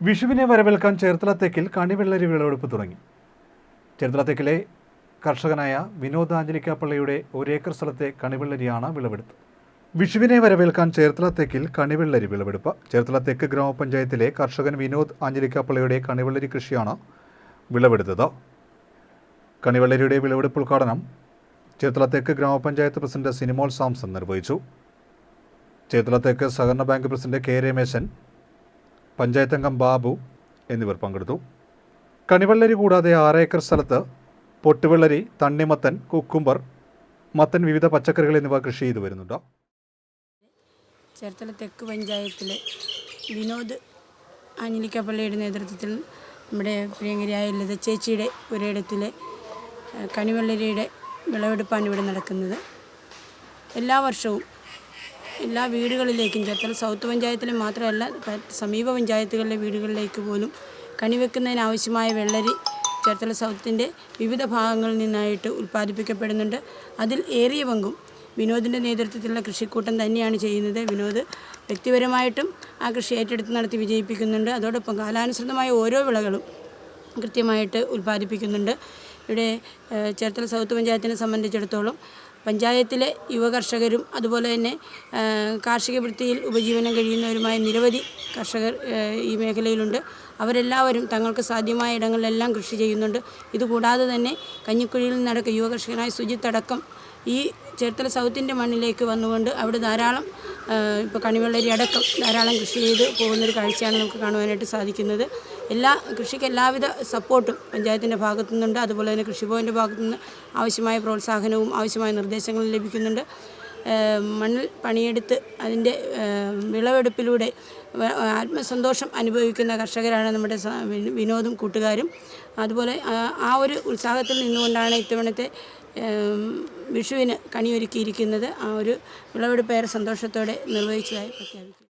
വിഷുവിനെ വരവേൽക്കാൻ ചേർത്തല തെക്കിൽ കണിവെള്ളരി വിളവെടുപ്പ് തുടങ്ങി. ചേർത്തല തെക്കിലെ കർഷകനായ വിനോദ് ആഞ്ജലിക്കാപ്പള്ളിയുടെ ഒരേക്കർ സ്ഥലത്തെ കണിവെള്ളരിയാണ് വിളവെടുത്തത്. വിഷുവിനെ വരവേൽക്കാൻ ചേർത്തല തെക്കിൽ കണിവെള്ളരി വിളവെടുപ്പ്. ചേർത്തല തെക്ക് ഗ്രാമപഞ്ചായത്തിലെ കർഷകൻ വിനോദ് ആഞ്ജലിക്കാപ്പള്ളിയുടെ കണിവെള്ളരി കൃഷിയാണ് വിളവെടുത്തത്. കണിവെള്ളരിയുടെ വിളവെടുപ്പ് ഉദ്ഘാടനം ചേർത്തല തെക്ക് ഗ്രാമപഞ്ചായത്ത് പ്രസിഡന്റ് സിനിമോൾ സാംസൺ നിർവഹിച്ചു. ചേർത്തല തെക്ക് സഹകരണ bank president K Rameshan panchayat അംഗം ബാബു എന്നിവർ പങ്കെടുത്തു. കണിവെള്ളരി കൂടാതെ ആറ് ഏക്കർ സ്ഥലത്ത് പൊട്ടുവെള്ളരി തണ്ണിമത്തൻ കുക്കുംബർ മത്തൻ വിവിധ പച്ചക്കറികൾ എന്നിവ കൃഷി ചെയ്തു വരുന്നുണ്ട്. ചേർത്തല തെക്ക് പഞ്ചായത്തിലെ വിനോദ് ആഞ്ഞിലിക്കപ്പള്ളിയുടെ നേതൃത്വത്തിൽ നമ്മുടെ പ്രിയങ്കരിയായ ലത ചേച്ചിയുടെ ഒരിടത്തിലെ കണിവെള്ളരിയുടെ വിളവെടുപ്പാണ് ഇവിടെ നടക്കുന്നത്. എല്ലാ വർഷവും എല്ലാ വീടുകളിലേക്കും ചേർത്തല സൗത്ത് പഞ്ചായത്തിലെ മാത്രമല്ല സമീപ പഞ്ചായത്തുകളിലെ വീടുകളിലേക്ക് പോലും കണിവെക്കുന്നതിനാവശ്യമായ വെള്ളരി ചേർത്തല സൗത്തിന്റെ വിവിധ ഭാഗങ്ങളിൽ നിന്നായിട്ട് ഉൽപ്പാദിപ്പിക്കപ്പെടുന്നുണ്ട്. അതിൽ ഏറിയ പങ്കും വിനോദിന്റെ നേതൃത്വത്തിലുള്ള കൃഷിക്കൂട്ടം തന്നെയാണ് ചെയ്യുന്നത്. വിനോദ് വ്യക്തിപരമായിട്ടും ആ കൃഷി ഏറ്റെടുത്ത് നടത്തി വിജയിപ്പിക്കുന്നുണ്ട്. അതോടൊപ്പം കാലാനുസൃതമായ ഓരോ വിളകളും കൃത്യമായിട്ട് ഉൽപ്പാദിപ്പിക്കുന്നുണ്ട്. ഇവിടെ ചേർത്തല സൗത്ത് പഞ്ചായത്തിനെ സംബന്ധിച്ചിടത്തോളം പഞ്ചായത്തിലെ യുവകർഷകരും അതുപോലെ തന്നെ കാർഷിക വൃത്തിയിൽ ഉപജീവനം കഴിയുന്നവരുമായ നിരവധി കർഷകർ ഈ മേഖലയിലുണ്ട്. അവരെല്ലാവരും തങ്ങൾക്ക് സാധ്യമായ ഇടങ്ങളിലെല്ലാം കൃഷി ചെയ്യുന്നുണ്ട്. ഇതുകൂടാതെ തന്നെ കഞ്ഞിക്കുഴിയിൽ നിന്നടക്കം യുവകർഷകനായ സുജിത്ത് അടക്കം ഈ ചേർത്തല സൗത്തിന്റെ മണ്ണിലേക്ക് വന്നുകൊണ്ട് അവിടെ ധാരാളം ഇപ്പോൾ കണിവെള്ളരി അടക്കം ധാരാളം കൃഷി ചെയ്ത് പോകുന്നൊരു കാഴ്ചയാണ് നമുക്ക് കാണുവാനായിട്ട് സാധിക്കുന്നത്. എല്ലാ കൃഷിക്ക് എല്ലാവിധ സപ്പോർട്ടും പഞ്ചായത്തിന്റെ ഭാഗത്തു നിന്നുണ്ട് അതുപോലെ തന്നെ കൃഷിഭവന്റെ ഭാഗത്തു നിന്ന് ആവശ്യമായ പ്രോത്സാഹനവും ആവശ്യമായ നിർദ്ദേശങ്ങളും ലഭിക്കുന്നുണ്ട്. മണ്ണിൽ പണിയെടുത്ത് അതിന്റെ വിളവെടുപ്പിലൂടെ ആത്മസന്തോഷം അനുഭവിക്കുന്ന കർഷകരാണ് നമ്മുടെ വിനോദും കൂട്ടുകാരും. അതുപോലെ ആ- ഒരു ഉത്സാഹത്തിൽ നിന്നുകൊണ്ടാണ് ഇത്തവണത്തെ വിഷുവിന് കണിയൊരുക്കിയിരിക്കുന്നത്. ആ ഒരു വിളവെടുപ്പേറെ സന്തോഷത്തോടെ നിർവഹിച്ചതായി പ്രഖ്യാപിക്കുന്നു.